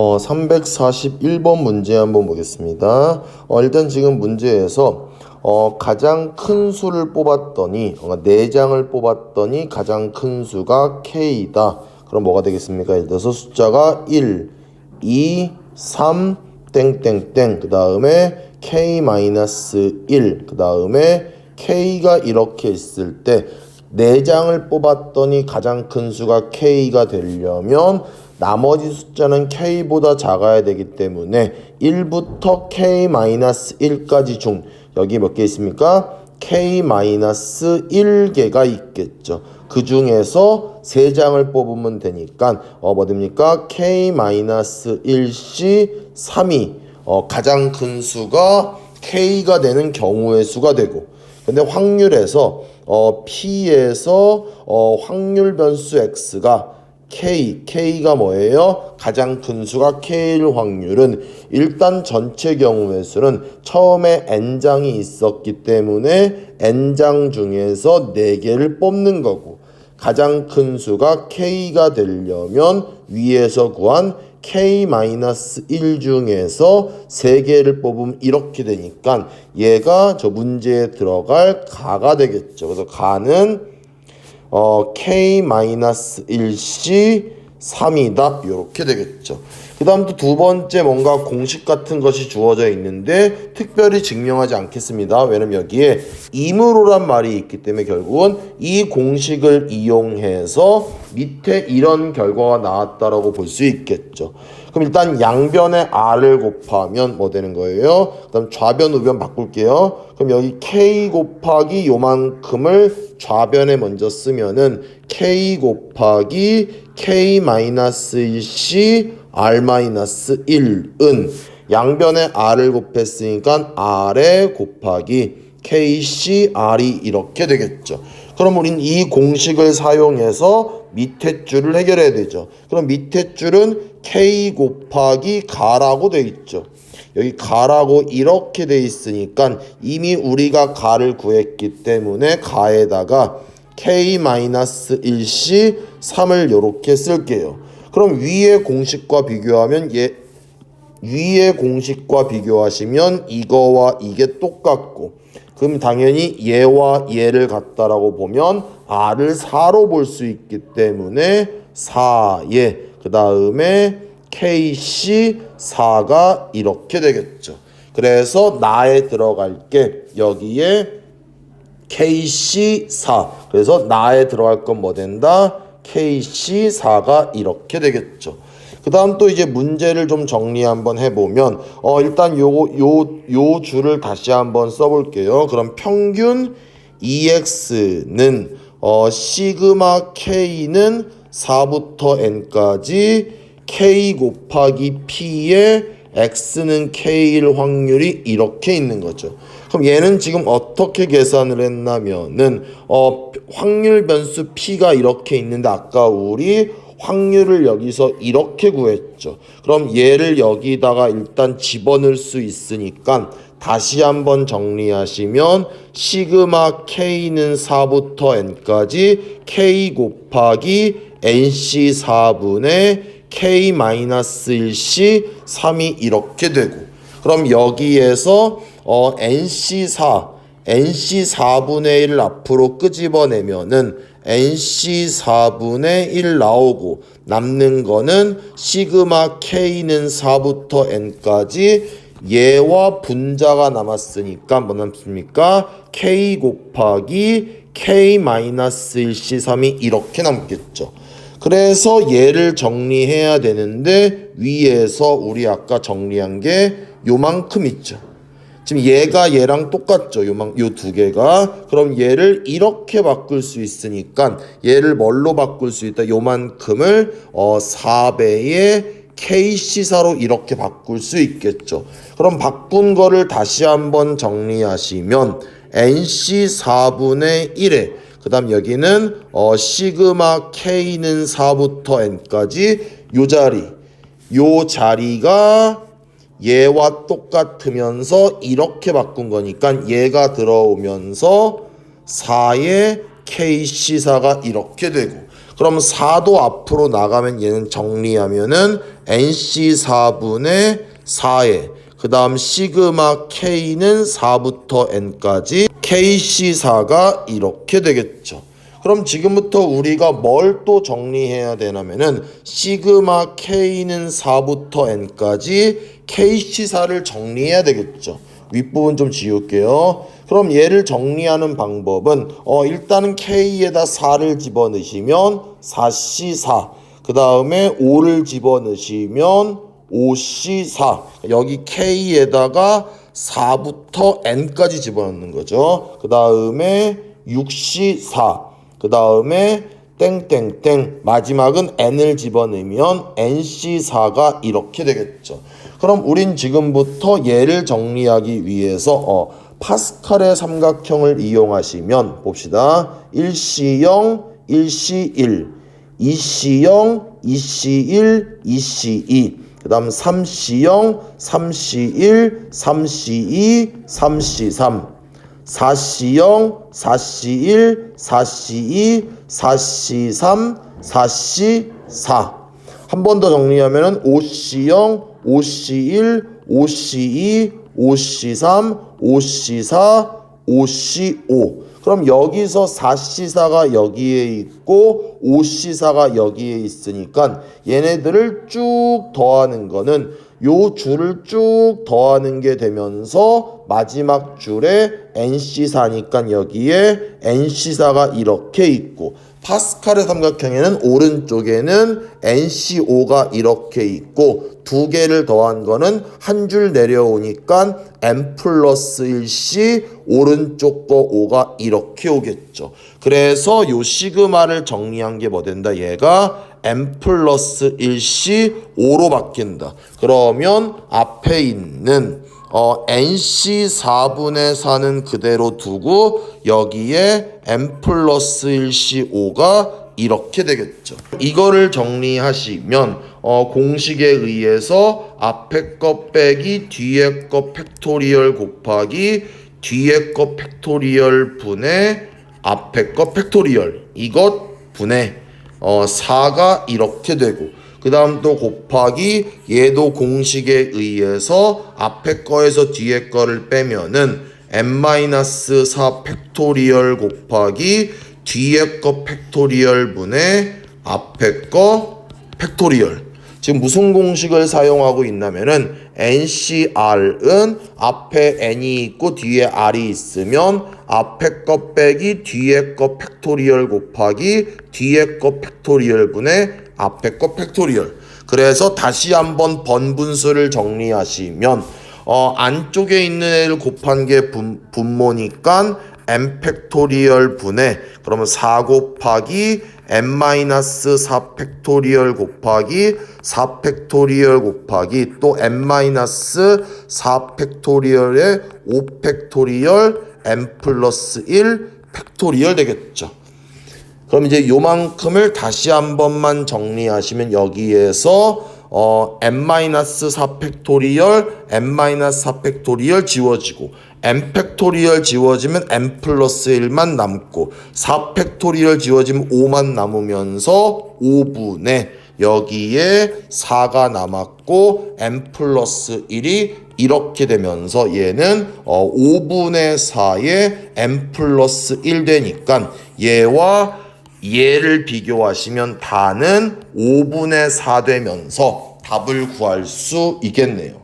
어, 341번 문제 한번 보겠습니다. 어, 일단 지금 문제에서 어, 가장 큰 수를 뽑았더니 어, 4장을 뽑았더니 가장 큰 수가 K다. 그럼 뭐가 되겠습니까? 예를 들어서 숫자가 1, 2, 3, 땡땡땡 그 다음에 K-1, 그 다음에 K가 이렇게 있을 때 4장을 뽑았더니 가장 큰 수가 K가 되려면 나머지 숫자는 K보다 작아야 되기 때문에 1부터 K-1까지 중 여기 몇 개 있습니까? K-1개가 있겠죠. 그 중에서 3장을 뽑으면 되니까 어, 뭐 됩니까? K-1C 3이 어, 가장 큰 수가 K가 되는 경우의 수가 되고 근데 확률에서 어, P에서 어, 확률 변수 X가 K, K가 뭐예요? 가장 큰 수가 K일 확률은 일단 전체 경우의 수는 처음에 N장이 있었기 때문에 N장 중에서 4개를 뽑는 거고 가장 큰 수가 K가 되려면 위에서 구한 K-1 중에서 3개를 뽑으면 이렇게 되니까 얘가 저 문제에 들어갈 가가 되겠죠. 그래서 가는 어, K-1C 3이다. 이렇게 되겠죠. 그 다음 또 두 번째 뭔가 공식 같은 것이 주어져 있는데 특별히 증명하지 않겠습니다. 왜냐면 여기에 임으로란 말이 있기 때문에 결국은 이 공식을 이용해서 밑에 이런 결과가 나왔다라고 볼 수 있겠죠. 그럼 일단 양변의 r을 곱하면 뭐 되는 거예요? 그 다음 좌변 우변 바꿀게요. 그럼 여기 k 곱하기 요만큼을 좌변에 먼저 쓰면은 k 곱하기 k-1c r-1은 양변에 r을 곱했으니까 r에 곱하기 kc r이 이렇게 되겠죠. 그럼 우린 이 공식을 사용해서 밑에 줄을 해결해야 되죠. 그럼 밑에 줄은 k 곱하기 가라고 돼 있죠. 여기 가라고 이렇게 돼 있으니까 이미 우리가 가를 구했기 때문에 가에다가 k-1c 3을 이렇게 쓸게요. 그럼 위의 공식과 비교하면 얘 위의 공식과 비교하시면 이거와 이게 똑같고 그럼 당연히 얘와 얘를 갖다라고 보면 r을 4로 볼 수 있기 때문에 4예 그 다음에 kc 4가 이렇게 되겠죠. 그래서 나에 들어갈 게 여기에 kc 4 그래서 나에 들어갈 건 뭐 된다? Kc 4가 이렇게 되겠죠. 그 다음 또 이제 문제를 좀 정리 한번 해보면 어 일단 요거 요, 요 줄을 다시 한번 써볼게요. 그럼 평균 EX는 어 시그마 K는 4부터 N까지 K 곱하기 P의 X는 K일 확률이 이렇게 있는 거죠. 그럼 얘는 지금 어떻게 계산을 했냐면은 어 확률 변수 P가 이렇게 있는데 아까 우리 확률을 여기서 이렇게 구했죠. 그럼 얘를 여기다가 일단 집어넣을 수 있으니까 다시 한번 정리하시면 시그마 K는 4부터 N까지 K 곱하기 NC 4분의 K-1C 3이 이렇게 되고 그럼 여기에서 어 NC4 NC4분의 1 앞으로 끄집어내면은 NC4분의 1 나오고 남는 거는 시그마 K는 4부터 N까지 얘와 분자가 남았으니까 뭐 남습니까? K 곱하기 K-1C3이 이렇게 남겠죠. 그래서 얘를 정리해야 되는데 위에서 우리 아까 정리한 게 요만큼 있죠. 지금 얘가 얘랑 똑같죠. 요만 요 두 개가 그럼 얘를 이렇게 바꿀 수 있으니까 얘를 뭘로 바꿀 수 있다. 요만큼을 어 4배의 KC사로 이렇게 바꿀 수 있겠죠. 그럼 바꾼 거를 다시 한번 정리하시면 NC 4분의 1에 그 다음 여기는 어 시그마 K는 4부터 N까지 요 자리 요 자리가 얘와 똑같으면서 이렇게 바꾼 거니까 얘가 들어오면서 4의 KC4가 이렇게 되고 그럼 4도 앞으로 나가면 얘는 정리하면은 NC 4분의 4에 그 다음 시그마 K는 4부터 N까지 KC4가 이렇게 되겠죠. 그럼 지금부터 우리가 뭘 또 정리해야 되냐면은 시그마 K는 4부터 N까지 KC4를 정리해야 되겠죠. 윗부분 좀 지울게요. 그럼 얘를 정리하는 방법은 어 일단은 K에다 4를 집어넣으시면 4C4 그 다음에 5를 집어넣으시면 5C4 여기 K에다가 4부터 N까지 집어넣는 거죠. 그 다음에 6C4 그 다음에 땡땡땡 마지막은 n을 집어넣으면 nc4가 이렇게 되겠죠. 그럼 우린 지금부터 얘를 정리하기 위해서 어, 파스칼의 삼각형을 이용하시면 봅시다. 1C0, 1C1, 2C0, 2C1, 2C2, 그 다음 3C0, 3C1, 3C2, 3C3, 4C0, 4C1, 4C2, 4C3, 4C4. 한 번 더 정리하면은 5C0, 5C1, 5C2, 5C3, 5C4, 5C5. 그럼 여기서 4C4가 여기에 있고 5C4가 여기에 있으니까 얘네들을 쭉 더하는 거는 요 줄을 쭉 더하는 게 되면서 마지막 줄에 NC4니까 여기에 NC4가 이렇게 있고 파스칼의 삼각형에는 오른쪽에는 NC5가 이렇게 있고 두 개를 더한 거는 한 줄 내려오니까 M 플러스 1C 오른쪽 거 5가 이렇게 오겠죠. 그래서 요 시그마를 정리한 게 뭐 된다? 얘가 M 플러스 1C 5로 바뀐다. 그러면 앞에 있는 어, NC 4분의 4는 그대로 두고 여기에 M 플러스 1C 5가 이렇게 되겠죠. 이거를 정리하시면 어, 공식에 의해서 앞에 거 빼기 뒤에 거 팩토리얼 곱하기 뒤에 거 팩토리얼 분의 앞에 거 팩토리얼 이것 분의 어, 4가 이렇게 되고 그 다음 또 곱하기 얘도 공식에 의해서 앞에 거에서 뒤에 거를 빼면은 n-4 팩토리얼 곱하기 뒤에 거 팩토리얼 분의 앞에 거 팩토리얼 지금 무슨 공식을 사용하고 있냐면은 NCR은 앞에 n이 있고 뒤에 r이 있으면 앞에 거 빼기 뒤에 거 팩토리얼 곱하기 뒤에 거 팩토리얼 분의 앞에 거 팩토리얼. 그래서 다시 한번 번분수를 정리하시면 어, 안쪽에 있는 애를 곱한 게 분, 분모니까 m 팩토리얼 분의 그러면 4 곱하기 n-4 팩토리얼 곱하기 4 팩토리얼 곱하기 또 n-4 팩토리얼의 5 팩토리얼 n 플러스 1 팩토리얼 되겠죠. 그럼 이제 요만큼을 다시 한 번만 정리하시면 여기에서 어 n-4 팩토리얼 n-4 팩토리얼 지워지고 n 팩토리얼 지워지면 n 플러스 1만 남고 4 팩토리얼 지워지면 5만 남으면서 5분의 여기에 4가 남았고 n 플러스 1이 이렇게 되면서 얘는 어 5분의 4에 n 플러스 1 되니까 얘와 얘를 비교하시면 다는 5분의 4 되면서 답을 구할 수 있겠네요.